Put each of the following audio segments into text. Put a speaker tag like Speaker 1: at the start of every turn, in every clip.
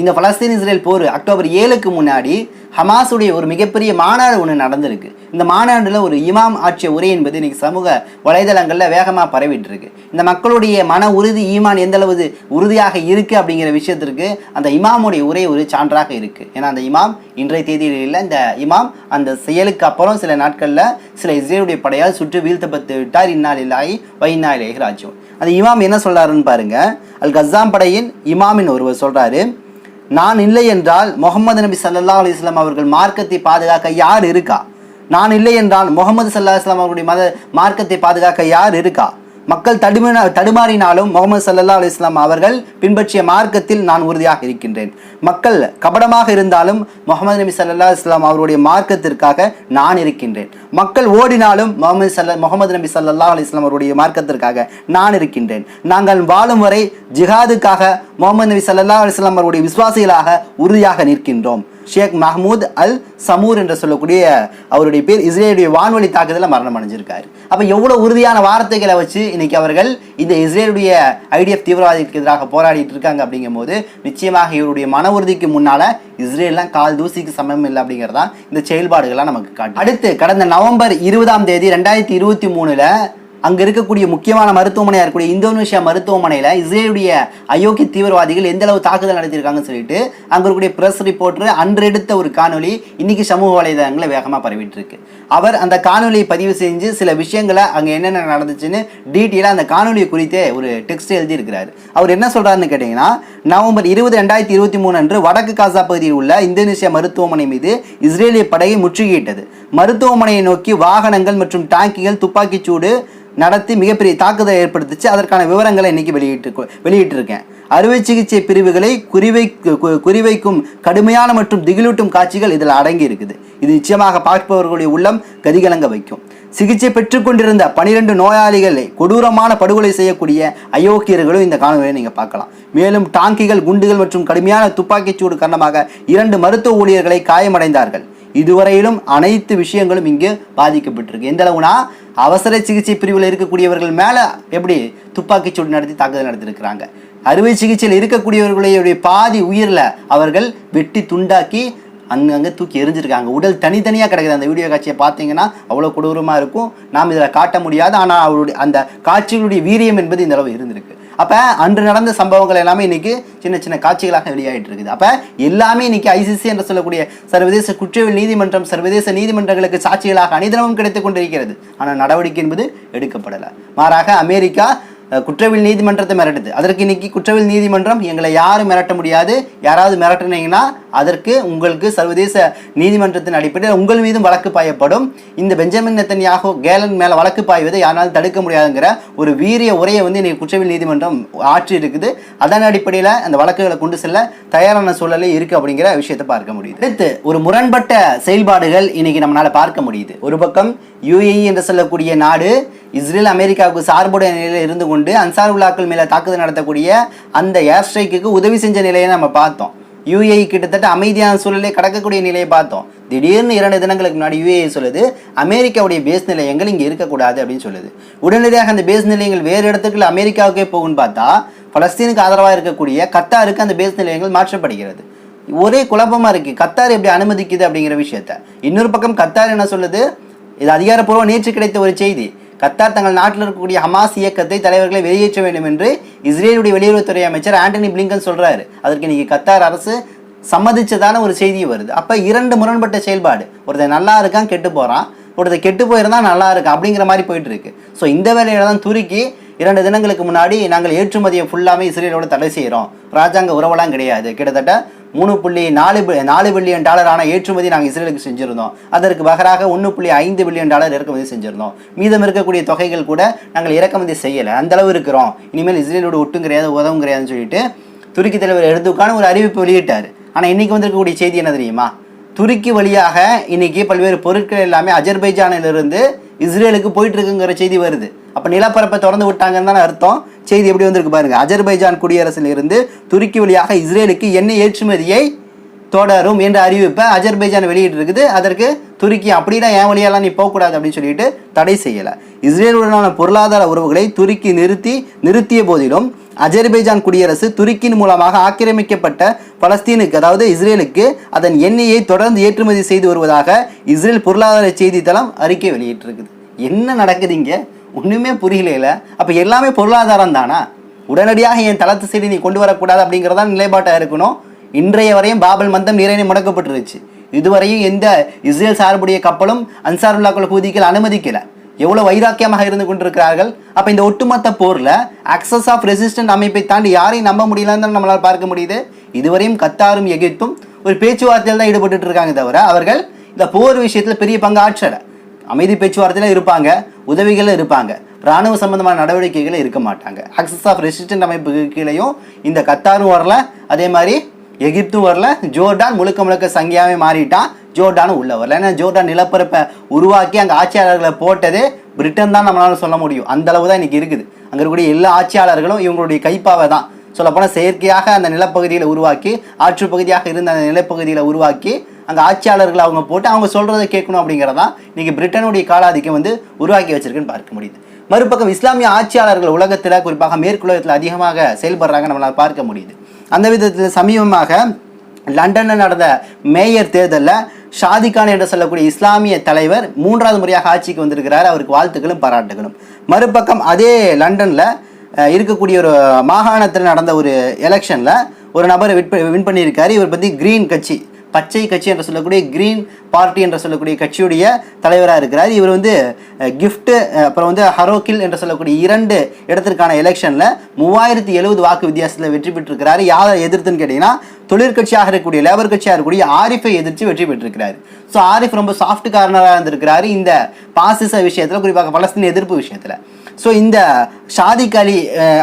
Speaker 1: இந்த Palestine Israel போர் October ஏழுக்கு முன்னாடி ஹமாஸுடைய ஒரு மிகப்பெரிய மாநாடு ஒன்று நடந்திருக்கு. இந்த மாநாட்டில் ஒரு இமாம் ஆட்சிய உரை என்பது இன்னைக்கு சமூக வலைதளங்களில் வேகமாக பரவிட்டு இருக்கு இந்த மக்களுடைய மன உறுதி ஈமான் எந்த அளவு உறுதியாக இருக்கு அப்படிங்கிற விஷயத்திற்கு அந்த இமாமுடைய உரை ஒரு சான்றாக இருக்கு. ஏன்னா அந்த இமாம் இன்றைய தேதியில் இல்லை இந்த இமாம் அந்த செயலுக்கு அப்புறம் சில நாட்களில் சில இஸ்ரேலுடைய படையால் சுற்றி வீழ்த்தப்பட்டு விட்டார். இந்நாள் இல்லாய் வைநாளிலேயே ராஜ்யம் அந்த இமாம் என்ன சொல்றாருன்னு பாருங்க. அல் கசாம் படையின் இமாமின் ஒருவர் சொல்றாரு நான் இல்லை என்றால் முகமது நபி சல்லா அலிஸ்லாம் அவர்கள் மார்க்கத்தை பாதுகாக்க யார் இருக்கா? நான் இல்லை என்றால் முகமது சல்லா இஸ்லாம் அவர்களுடைய மத மார்க்கத்தை பாதுகாக்க யார் இருக்கா? மக்கள் தடும தடுமாறினாலும் முகமது சல்லா அலிஸ்லாம் அவர்கள் பின்பற்றிய மார்க்கத்தில் நான் உறுதியாக இருக்கின்றேன். மக்கள் கபடமாக இருந்தாலும் முகமது நபி சல்லா இஸ்லாம் அவருடைய மார்க்கத்திற்காக நான் இருக்கின்றேன். மக்கள் ஓடினாலும் முகமது சல்ல முகமது நபி சல்லா அலிஸ்லாம் அவருடைய மார்க்கத்திற்காக நான் இருக்கின்றேன். நாங்கள் வாழும் வரை ஜிஹாதுக்காக முகமது நபி சல்லா அலிஸ்லாம் அவருடைய விசுவாசிகளாக உறுதியாக நிற்கின்றோம். ஷேக் மஹமூத் அல் சமூர் என்று சொல்லக்கூடிய அவருடைய பேர் இஸ்ரேலுடைய வான்வழி தாக்குதலில் மரணம் அடைஞ்சிருக்காரு. அப்போ எவ்வளோ உறுதியான வார்த்தைகளை வச்சு இன்னைக்கு அவர்கள் இந்த இஸ்ரேலுடைய ஐடிஎஃப் தீவிரவாதிகளுக்கு எதிராக போராடிட்டு இருக்காங்க அப்படிங்கும் போது நிச்சயமாக இவருடைய மன உறுதிக்கு முன்னால இஸ்ரேல்லாம் கால் தூசிக்கு சமயம் இல்லை அப்படிங்கிறதா இந்த செயல்பாடுகள்லாம் நமக்கு காட்டும் அடுத்து கடந்த நவம்பர் இருபதாம் தேதி ரெண்டாயிரத்தி இருபத்தி மூணுல அங்கே இருக்கக்கூடிய முக்கியமான மருத்துவமனையாக இருக்கக்கூடிய இந்தோனேஷியா மருத்துவமனையில் இஸ்ரேலுடைய அயோக்கிய தீவிரவாதிகள் எந்த அளவு தாக்குதல் நடத்தியிருக்காங்கன்னு சொல்லிட்டு அங்கே இருக்கக்கூடிய பிரஸ் ரிப்போர்ட்டர் அன்றெடுத்த ஒரு காணொலி இன்னைக்கு சமூக வலைதளங்களை வேகமாக பரவிட்டுருக்கு. அவர் அந்த காணொலியை பதிவு செஞ்சு சில விஷயங்களை அங்கே என்னென்ன நடந்துச்சுன்னு டீட்டெயிலாக அந்த காணொலியை குறித்தே ஒரு டெக்ஸ்ட் எழுதியிருக்கிறார். அவர் என்ன சொல்கிறாருன்னு கேட்டிங்கன்னா நவம்பர் இருபது ரெண்டாயிரத்தி இருபத்தி மூணு அன்று வடக்கு காசா பகுதியில் உள்ள இந்தோனேஷியா மருத்துவமனை மீது இஸ்ரேலிய படையை முற்றுகையிட்டது. மருத்துவமனையை நோக்கி வாகனங்கள் மற்றும் டாங்கிகள் துப்பாக்கிச்சூடு நடத்தி மிகப்பெரிய தாக்குதலை ஏற்படுத்திச்சு. அதற்கான விவரங்களை இன்னைக்கு வெளியிட்டு வெளியிட்டிருக்கேன். அறுவை சிகிச்சை பிரிவுகளை குறிவை குறிவைக்கும் கடுமையான மற்றும் திகிலூட்டும் காட்சிகள் இதில் அடங்கி இருக்குது இது நிச்சயமாக பார்ப்பவர்களுடைய உள்ளம் கதிகலங்க வைக்கும். சிகிச்சை பெற்றுக்கொண்டிருந்த பனிரெண்டு நோயாளிகளை கொடூரமான படுகொலை செய்யக்கூடிய அயோக்கியர்களும் இந்த காணொலியை நீங்கள் பார்க்கலாம். மேலும் டாங்கிகள் குண்டுகள் மற்றும் கடுமையான துப்பாக்கிச்சூடு காரணமாக இரண்டு மருத்துவ ஊழியர்களை காயமடைந்தார்கள். இதுவரையிலும் அனைத்து விஷயங்களும் இங்கு பாதிக்கப்பட்டிருக்கு. எந்த அளவுனா அவசர சிகிச்சை பிரிவில் இருக்கக்கூடியவர்கள் மேலே எப்படி துப்பாக்கிச்சூடு நடத்தி தாக்குதல் நடத்திருக்கிறாங்க. அறுவை சிகிச்சையில் இருக்கக்கூடியவர்களுடைய பாதி உயிர்ல அவர்கள் வெட்டி துண்டாக்கி அங்கங்கே தூக்கி எரிஞ்சிருக்காங்க உடல் தனித்தனியாக கிடைக்குது. அந்த வீடியோ காட்சியை பார்த்தீங்கன்னா அவ்வளோ கொடூரமாக இருக்கும். நாம் இதில் காட்ட முடியாது. ஆனால் அவருடைய அந்த காட்சிகளுடைய வீரியம் என்பது இந்த அளவு இருந்திருக்கு. அப்போ அன்று நடந்த சம்பவங்கள் எல்லாமே இன்னைக்கு சின்ன சின்ன காட்சிகளாக வெளியாகிட்டு இருக்குது. அப்போ எல்லாமே இன்னைக்கு ஐசிசி என்று சொல்லக்கூடிய சர்வதேச குற்றவியல் நீதிமன்றம் சர்வதேச நீதிமன்றங்களுக்கு சாட்சிகளாக அனிதனமும் கிடைத்துக் கொண்டிருக்கிறது. ஆனால் நடவடிக்கை என்பது எடுக்கப்படலை. மாறாக அமெரிக்கா குற்றவியல் நீதிமன்றத்தை மிரட்டுது. அதற்கு இன்னைக்கு குற்றவியல் நீதிமன்றம் எங்களை யாரும் மிரட்ட முடியாது. யாராவது மிரட்டினீங்கன்னா அதற்கு உங்களுக்கு சர்வதேச நீதிமன்றத்தின் அடிப்படையில் உங்கள் மீதும் வழக்கு பாயப்படும். இந்த பெஞ்சமின் நெத்தன்யாகு கேலன் மேலே வழக்கு பாய்வதை யாராலும் தடுக்க முடியாதுங்கிற ஒரு வீரிய உரையை வந்து இன்னைக்கு குற்றவியல் நீதிமன்றம் ஆற்றி இருக்குது. அதன் அடிப்படையில் அந்த வழக்குகளை கொண்டு செல்ல தயாரான சூழலே இருக்கு அப்படிங்கிற விஷயத்தை பார்க்க முடியுது. அடுத்து ஒரு முரண்பட்ட செயல்பாடுகள் இன்னைக்கு நம்மளால் பார்க்க முடியுது. ஒரு பக்கம் யுஏஇ என்று சொல்லக்கூடிய நாடு இஸ்ரேல் அமெரிக்காவுக்கு சார்புடைய நிலையில் இருந்து கொண்டு அன்சார் உலாக்கள் மேலே தாக்குதல் நடத்தக்கூடிய அந்த ஏர் ஸ்ட்ரைக்கு உதவி செஞ்ச நிலையை நம்ம பார்த்தோம். யுஏஇ கிட்டத்தட்ட அமைதியான சூழலை கடக்கக்கூடிய நிலையை பார்த்தோம். திடீர்னு இரண்டு தினங்களுக்கு முன்னாடி யுஏஇ சொல்லுது அமெரிக்காவுடைய பேஸ் நிலையங்கள் இங்கே இருக்கக்கூடாது அப்படின்னு சொல்லுது. உடனடியாக அந்த பேஸ் நிலையங்கள் வேறு இடத்துக்குள்ள அமெரிக்காவுக்கே போகும்னு பார்த்தா பலஸ்தீனுக்கு ஆதரவாக இருக்கக்கூடிய கத்தாருக்கு அந்த பேஸ் நிலையங்கள் மாற்றப்படுகிறது. ஒரே குழப்பமாக இருக்குது கத்தார் எப்படி அனுமதிக்குது அப்படிங்கிற விஷயத்த. இன்னொரு பக்கம் கத்தார் என்ன சொல்லுது? இது அதிகாரப்பூர்வ நேற்று கிடைத்த ஒரு செய்தி. கத்தார் தங்கள் நாட்டில் இருக்கக்கூடிய ஹமாஸ் இயக்கத்தை தலைவர்களை வெளியேற்ற வேண்டும் என்று இஸ்ரேலுடைய வெளியுறவுத்துறை அமைச்சர் ஆண்டனி பிளிங்கன் சொல்றாரு. அதற்கு இன்னைக்கு கத்தார் அரசு சம்மதிச்சதான ஒரு செய்தி வருது. அப்போ இரண்டு முரண்பட்ட செயல்பாடு. ஒருத்தன் நல்லா இருக்கான் கெட்டு போகிறான் ஒருத்தர் கெட்டு போயிருந்தால் நல்லா இருக்கு? அப்படிங்கிற மாதிரி போயிட்டு இருக்கு. ஸோ இந்த வேலையில தான் துருக்கி இரண்டு தினங்களுக்கு முன்னாடி நாங்கள் ஏற்றுமதியை ஃபுல்லாமே இஸ்ரேலோட தடை செய்கிறோம் ராஜாங்க உறவெல்லாம் கிடையாது. கிட்டத்தட்ட மூணு புள்ளி நாலு நாலு பில்லியன் டாலரான ஏற்றுமதி நாங்கள் இஸ்ரேலுக்கு செஞ்சுருந்தோம். அதற்கு பகராக ஒன்று புள்ளி ஐந்து பில்லியன் டாலர் இறக்குமதி செஞ்சுருந்தோம். மீதம் இருக்கக்கூடிய தொகைகள் கூட நாங்கள் இறக்குமதி செய்யலை. அந்த அளவு இருக்கிறோம். இனிமேல் இஸ்ரேலோட ஒட்டும் கிடையாது உதவும் கிடையாதுன்னு சொல்லிட்டு துருக்கி தலைவர் எழுதுக்கான ஒரு அறிவிப்பு வெளியிட்டார். ஆனால் இன்னைக்கு வந்திருக்கக்கூடிய செய்தி என்ன தெரியுமா? துருக்கி வழியாக இன்னைக்கு பல்வேறு பொருட்கள் எல்லாமே அஜர்பைஜானிலிருந்து இஸ்ரேலுக்கு போயிட்டு இருக்குங்கிற செய்தி வருது. அப்போ நிலப்பரப்பை திறந்து விட்டாங்கன்னு தானே அர்த்தம். செய்தி எப்படி வந்திருக்கு பாருங்க. அஜர்பைஜான் குடியரசிலிருந்து துருக்கி வழியாக இஸ்ரேலுக்கு எண்ணெய் ஏற்றுமதியை தொடரும் என்ற அறிவிப்பை அஜர்பைஜான் வெளியிட்டிருக்குது. அதற்கு துருக்கி அப்படின்னா ஏன் வழியெல்லாம் நீ போகக்கூடாது அப்படின்னு சொல்லிட்டு தடை செய்யலை. இஸ்ரேலுடனான பொருளாதார உறவுகளை துருக்கி நிறுத்தி நிறுத்திய போதிலும் அஜர்பைஜான் குடியரசு துருக்கியின் மூலமாக ஆக்கிரமிக்கப்பட்ட பலஸ்தீனுக்கு அதாவது இஸ்ரேலுக்கு அதன் எண்ணெயை தொடர்ந்து ஏற்றுமதி செய்து வருவதாக இஸ்ரேல் பொருளாதார செய்தித்தளம் அறிக்கை வெளியிட்டிருக்குது. என்ன நடக்குதுங்க ஒன்றுமே புரியலையில. அப்போ எல்லாமே பொருளாதாரம் தானா? உடனடியாக என் தளத்து சைடு நீ கொண்டு வரக்கூடாது அப்படிங்கிறதான் நிலைப்பாட்டாக இருக்கணும்? இன்றைய வரையும் பாபல் மந்தம் நீரணி முடக்கப்பட்டுருச்சு இதுவரையும் எந்த இஸ்ரேல் சார்புடைய கப்பலும் அன்சாருல்லாக்கள் ஹூதிகள் அனுமதிக்கலை. எவ்வளோ வைராக்கியமாக இருந்து கொண்டிருக்கிறார்கள். அப்போ இந்த ஒட்டுமொத்த போரில் அக்சஸ் ஆஃப் ரெசிஸ்டன்ட் அமைப்பை தாண்டி யாரையும் நம்ப முடியலன்னு நம்மளால் பார்க்க முடியுது. இதுவரையும் கத்தாரும் எகிப்தும் ஒரு பேச்சுவார்த்தையில் தான் ஈடுபட்டு இருக்காங்க தவிர அவர்கள் இந்த போர் விஷயத்தில் பெரிய பங்கு ஆற்றலை. அமைதி பேச்சுவார்த்தையில் இருப்பாங்க உதவிகள் இருப்பாங்க. ராணுவ சம்பந்தமான நடவடிக்கைகள் இருக்க மாட்டாங்க. அக்சஸ் ஆஃப் ரெசிஸ்டன்ட் அமைப்புக்கு கீழேயும் இந்த கத்தாரும் வரல அதே மாதிரி எகிப்தும் வரல ஜோர்டான் முழுக்க முழுக்க சங்கியாவே மாறிட்டான். ஜோர்டானும் உள்ள வரல. ஏன்னா ஜோர்டான் நிலப்பரப்பை உருவாக்கி அங்கே ஆட்சியாளர்களை போட்டதே பிரிட்டன் தான் நம்மளால சொல்ல முடியும். அந்த அளவு தான் இன்னைக்கு இருக்குது. அங்கே இருக்கக்கூடிய எல்லா ஆட்சியாளர்களும் இவங்களுடைய கைப்பாவை தான். சொல்லப்போனால் செயற்கையாக அந்த நிலப்பகுதியில் உருவாக்கி ஆற்று பகுதியாக இருந்த அந்த நிலப்பகுதியில் உருவாக்கி அங்கே ஆட்சியாளர்களை அவங்க போட்டு அவங்க சொல்கிறத கேட்கணும் அப்படிங்கிறதான் இன்னைக்கு பிரிட்டனுடைய காலாதிக்கம் வந்து உருவாக்கி வச்சிருக்குன்னு பார்க்க முடியுது. மறுபக்கம் இஸ்லாமிய ஆட்சியாளர்கள் உலகத்தில் குறிப்பாக மேற்குலகத்தில் அதிகமாக செயல்படுறாங்க நம்மளால் பார்க்க முடியுது. அந்த விதத்தில் சமீபமாக லண்டனில் நடந்த மேயர் தேர்தலில் ஷாதிகான் என்று சொல்லக்கூடிய இஸ்லாமிய தலைவர் மூன்றாவது முறையாக ஆட்சிக்கு வந்திருக்கிறார். அவருக்கு வாழ்த்துக்களும் பாராட்டுகளும். மறுபக்கம் அதே லண்டனில் இருக்கக்கூடிய ஒரு மாகாணத்தில் நடந்த ஒரு எலெக்ஷனில் ஒரு நபர் வின் வின் பண்ணியிருக்காரு. இவர் பற்றி கிரீன் கட்சி பச்சை கட்சி என்று சொல்லக்கூடிய கிரீன் பார்ட்டி என்று சொல்லக்கூடிய கட்சியுடைய தலைவராக இருக்கிறார். இவர் வந்து கிஃப்ட்டு அப்புறம் வந்து ஹரோக்கில் என்று சொல்லக்கூடிய இரண்டு இடத்திற்கான எலெக்ஷனில் மூவாயிரத்தி எழுபது வாக்கு வித்தியாசத்தில் வெற்றி பெற்றிருக்கிறார். யாரை எதிர்த்துன்னு கேட்டிங்கன்னா தொழிற்கட்சியாக இருக்கக்கூடிய லேபர் கட்சியாக இருக்கக்கூடிய ஆரிஃபை எதிர்த்து வெற்றி பெற்றிருக்கிறார். ஸோ ஆரிஃப் ரொம்ப சாஃப்ட் கார்னராக இருந்திருக்கிறாரு இந்த பாசிச விஷயத்தில் குறிப்பாக பலஸ்தீன் எதிர்ப்பு விஷயத்தில். ஸோ இந்த சாதிக் அலி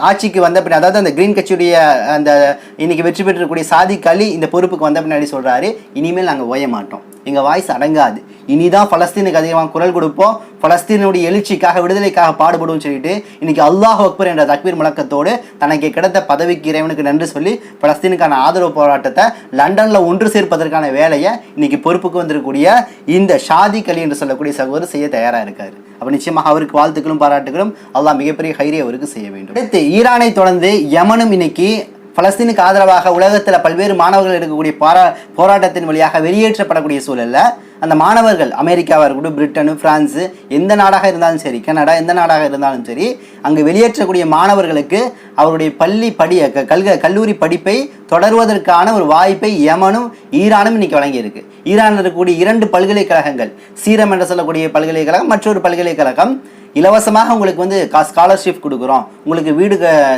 Speaker 1: ஆட்சிக்கு வந்த பின்னாடி அதாவது அந்த கிரீன் கட்சியுடைய அந்த இன்னைக்கு வெற்றி பெற்றிருக்கக்கூடிய சாதிக் அலி இந்த பொறுப்புக்கு வந்த பின்னாடி சொல்கிறாரு இனிமேல் நாங்கள் ஓய மாட்டோம். எங்கள் வாய்ஸ் அடங்காது. இனிதான் பலஸ்தீனுக்கு அதிகமாக குரல் கொடுப்போம். பலஸ்தீனுடைய எழுச்சிக்காக விடுதலைக்காக பாடுபடும் சொல்லிட்டு இன்னைக்கு அல்லாஹ் அக்பர் என்ற தக்பீர் முழக்கத்தோடு தனக்கு கிடைத்த பதவிக்கு இறைவனுக்கு நன்றி சொல்லி பலஸ்தீனுக்கான ஆதரவு போராட்டத்தை லண்டனில் ஒன்று சேர்ப்பதற்கான வேலையை இன்னைக்கு பொறுப்புக்கு வந்திருக்கக்கூடிய இந்த ஷாதி கலி என்று சொல்லக்கூடிய சகோதரர் செய்ய தயாராக இருக்கார். அப்போ நிச்சயமாக அவருக்கு வாழ்த்துக்களும் பாராட்டுகளும் அல்லாஹ் மிகப்பெரிய ஹைரி அவருக்கு செய்ய வேண்டும். அடுத்து ஈரானை தொடர்ந்து யமனும் இன்னைக்கு பலஸ்தீனுக்கு ஆதரவாக உலகத்தில் பல்வேறு மாணவர்கள் எடுக்கக்கூடிய போரா போராட்டத்தின் வழியாக வெளியேற்றப்படக்கூடிய சூழலில் அந்த மாணவர்கள் அமெரிக்காவாக இருக்கட்டும் பிரிட்டனு ஃப்ரான்ஸு எந்த நாடாக இருந்தாலும் சரி கனடா எந்த நாடாக இருந்தாலும் சரி அங்கு வெளியேற்றக்கூடிய மாணவர்களுக்கு அவருடைய பள்ளி படி க- கல்க கல்லூரி படிப்பை தொடர்வதற்கான ஒரு வாய்ப்பை யமனும் ஈரானும் இன்னைக்கு வழங்கியிருக்கு. ஈரானில் இருக்கக்கூடிய இரண்டு பல்கலைக்கழகங்கள் சீரம் என்று சொல்லக்கூடிய பல்கலைக்கழகம் மற்றொரு பல்கலைக்கழகம் இலவசமாக உங்களுக்கு வந்து கா ஸ்காலர்ஷிப் கொடுக்குறோம். உங்களுக்கு வீடு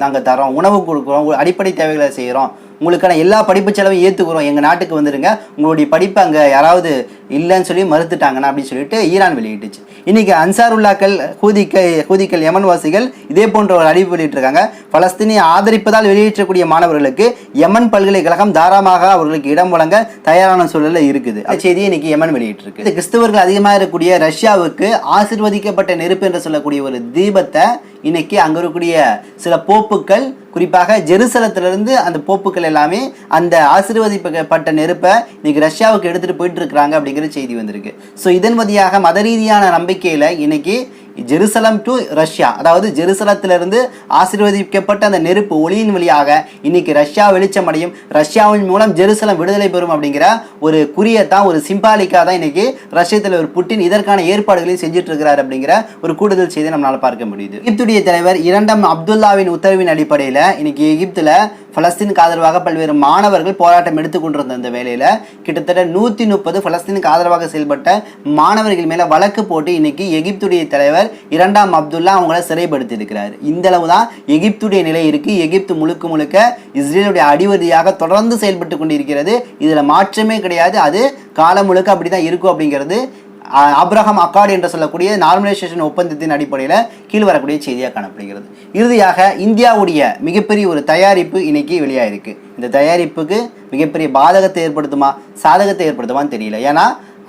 Speaker 1: நாங்கள் தரோம் உணவு கொடுக்குறோம். அடிப்படை தேவைகளை செய்கிறோம் உங்களுக்கான எல்லா படிப்பு செலவையும் ஏற்றுக்குறோம் எங்கள் நாட்டுக்கு வந்துருங்க. உங்களுடைய படிப்பு அங்கே யாராவது இல்லைன்னு சொல்லி மறுத்துட்டாங்கன்னா அப்படின்னு சொல்லிட்டு ஈரான் வெளியிட்டுச்சு. இன்னைக்கு அன்சாருல்லாக்கள் ஹூதிக்க ஹூதிக்கள் யமன்வாசிகள் இதே போன்ற ஒரு அறிவிப்பு வெளியிட்டிருக்காங்க. பலஸ்தீனியை ஆதரிப்பதால் வெளியேற்றக்கூடிய மாணவர்களுக்கு யமன் பல்கலைக்கழகம் தாராளமாக அவர்களுக்கு இடம் வழங்க தயாரான சூழலில் இருக்குது. அந்த செய்தியை இன்னைக்கு யமன் வெளியிட்டிருக்கு. இது கிறிஸ்தவர்கள் அதிகமாக இருக்கக்கூடிய ரஷ்யாவுக்கு ஆசிர்வதிக்கப்பட்ட நெருப்பு என்று சொல்லக்கூடிய ஒரு தீபத்தை இன்னைக்கு அங்க இருக்கக்கூடிய சில போப்புக்கள் குறிப்பாக ஜெருசலத்திலிருந்து அந்த போப்புக்கள் எல்லாமே அந்த ஆசீர்வதிப்பட்ட நெருப்பை இன்னைக்கு ரஷ்யாவுக்கு எடுத்துட்டு போயிட்டு இருக்கிறாங்க அப்படிங்கிற செய்தி வந்திருக்கு. ஸோ இதன் வழியாக மத ரீதியான நம்பிக்கையில இன்னைக்கு ஜெருசலம் டு ரஷ்யா. அதாவது ஜெருசலத்திலிருந்து ஆசீர்வதிக்கப்பட்ட அந்த நெருப்பு ஒளியின் வழியாக இன்னைக்கு ரஷ்யா வெளிச்சமடையும் ரஷ்யாவின் மூலம் ஜெருசலம் விடுதலை பெறும் அப்படிங்கிற ஒரு குறியத்தான் ஒரு சிம்பாலிக்காக தான் இன்னைக்கு ரஷ்ய தலைவர் புட்டின் இதற்கான ஏற்பாடுகளையும் செஞ்சுட்டு இருக்கிறார் அப்படிங்கிற ஒரு கூடுதல் செய்தியை நம்மளால் பார்க்க முடியுது. எகிப்துடைய தலைவர் இரண்டாம் அப்துல்லாவின் உத்தரவின் அடிப்படையில் இன்னைக்கு எகிப்துல பலஸ்தீனுக்கு ஆதரவாக பல்வேறு மாணவர்கள் போராட்டம் எடுத்துக்கொண்டிருந்த அந்த வேலையில் கிட்டத்தட்ட நூற்றி முப்பது பலஸ்தீனுக்கு ஆதரவாக செயல்பட்ட மாணவர்கள் மேலே வழக்கு போட்டு இன்னைக்கு எகிப்துடைய தலைவர் இரண்டாம் அப்துல்லா அவங்கள சிறைப்படுத்தி இருக்கிறார் இந்த அளவு தான் எகிப்துடைய நிலை இருக்கு. எகிப்து முழுக்க முழுக்க இஸ்ரேலுடைய அடிவதியாக தொடர்ந்து செயல்பட்டு கொண்டிருக்கிறது. இதில் மாற்றமே கிடையாது. அது காலம் முழுக்க அப்படிதான் இருக்கும் அப்படிங்கிறது ஆப்ரஹாம் அக்கார்டு என்று சொல்லக்கூடிய நார்மலைசேஷன் ஒப்பந்தத்தின் அடிப்படையில் கீழ் வரக்கூடிய செய்தியாக காணப்படுகிறது. இறுதியாக இந்தியாவுடைய மிகப்பெரிய ஒரு தயாரிப்பு இன்னைக்கு வெளியாயிருக்கு. இந்த தயாரிப்புக்கு மிகப்பெரிய பாதகத்தை ஏற்படுத்துமா சாதகத்தை ஏற்படுத்துமான்னு தெரியல. ஏன்னா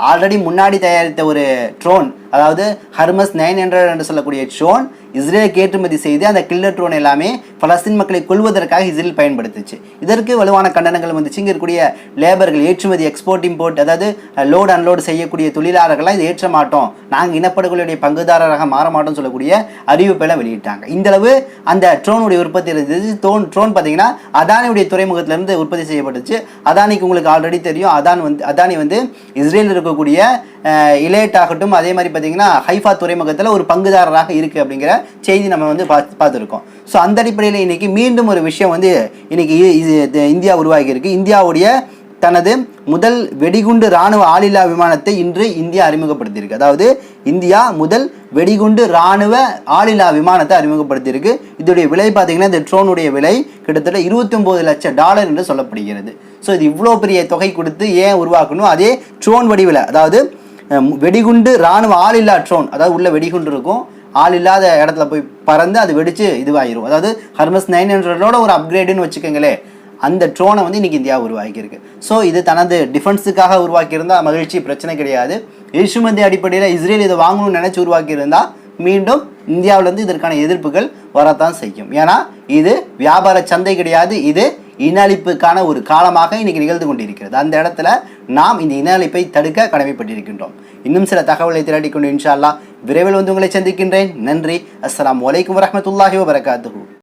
Speaker 1: ஆல்ரெடி முன்னாடி தயாரித்த ஒரு ட்ரோன் அதாவது ஹர்மஸ் நைன் ஹண்ட்ரட் என்று சொல்லக்கூடிய ட்ரோன் இஸ்ரேலுக்கு ஏற்றுமதி செய்து அந்த கில்லர் ட்ரோன் எல்லாமே பலஸ்தீன் மக்களை கொள்வதற்காக இஸ்ரேல் பயன்படுத்துச்சு. இதற்கு வலுவான கண்டனங்கள் வந்துச்சு. இங்கே இருக்கக்கூடிய லேபர்கள் ஏற்றுமதி எக்ஸ்போர்ட் இம்போர்ட் அதாவது லோட் அன்லோடு செய்யக்கூடிய தொழிலாளர்கள்லாம் இதை ஏற்ற மாட்டோம். நாங்கள் இனப்படுகொலையுடைய பங்குதாரராக மாற மாட்டோம் சொல்லக்கூடிய அறிவிப்பெல்லாம் வெளியிட்டாங்க. இந்த அளவு அந்த ட்ரோனுடைய உற்பத்தி இருந்தது. ட்ரோன் ட்ரோன் பார்த்தீங்கன்னா அதானியுடைய துறைமுகத்திலிருந்து உற்பத்தி செய்யப்பட்டுச்சு. அதானிக்கு உங்களுக்கு ஆல்ரெடி தெரியும். அதான் வந்து அதானி வந்து இஸ்ரேலில் இருக்கக்கூடிய இலேட் ஆகட்டும். அதே மாதிரி பார்த்தீங்கன்னா ஹைஃபா துறைமுகத்தில் ஒரு பங்குதாரராக இருக்குது அப்படிங்கிற செய்தி நம்ம வந்து பார்த்து பார்த்துருக்கோம். ஸோ அந்த அடிப்படையில் இன்றைக்கி மீண்டும் ஒரு விஷயம் வந்து இன்றைக்கி இது இந்தியா உருவாகியிருக்கு இந்தியாவுடைய தனது முதல் வெடிகுண்டு ராணுவ ஆளில்லா விமானத்தை இன்று இந்தியா அறிமுகப்படுத்தியிருக்கு. அதாவது இந்தியா முதல் வெடிகுண்டு ராணுவ ஆளில்லா விமானத்தை அறிமுகப்படுத்தியிருக்கு. இதோடைய விலை பார்த்தீங்கன்னா இந்த ட்ரோனுடைய விலை கிட்டத்தட்ட இருபத்தி ஒம்பது லட்சம் டாலர் என்று சொல்லப்படுகிறது. ஸோ இது இவ்வளோ பெரிய தொகை கொடுத்து ஏன் உருவாக்கணும்? அதே ட்ரோன் வடிவில் அதாவது வெடிகுண்டு ராணுவ ஆளில்லா ட்ரோன். அதாவது உள்ள வெடிகுண்டு இருக்கும். ஆள் இல்லாத இடத்துல போய் பறந்து அது வெடித்து இதுவாயிரும். அதாவது ஹர்மஸ் நைன் ஹண்ட்ரடோட ஒரு அப்கிரேடுன்னு வச்சுக்கோங்களேன். அந்த ட்ரோனை வந்து இன்றைக்கி இந்தியா உருவாக்கியிருக்கு. ஸோ இது தனது டிஃபென்ஸுக்காக உருவாக்கியிருந்தால் மகிழ்ச்சி பிரச்சனை கிடையாது. ஏற்றுமதி அடிப்படையில் இஸ்ரேல் இதை வாங்கணும்னு நினச்சி உருவாக்கியிருந்தால் மீண்டும் இந்தியாவிலேருந்து இதற்கான எதிர்ப்புகள் வரத்தான் செய்யும். ஏன்னா இது வியாபார சந்தை கிடையாது. இது இன அழிப்புக்கான ஒரு காலமாக இன்னைக்கு நிகழ்ந்து கொண்டிருக்கிறது. அந்த இடத்துல நாம் இந்த இன அழிப்பை தடுக்க கடமைப்பட்டிருக்கின்றோம். இன்னும் சில தகவலை திரட்டிக்கொண்டு இன்ஷா அல்லாஹ் விரைவில் வந்து உங்களை சந்திக்கின்றேன். நன்றி. அஸ்லாம் வலைக்கம் வரமத்துல்லாஹி வரகாத்து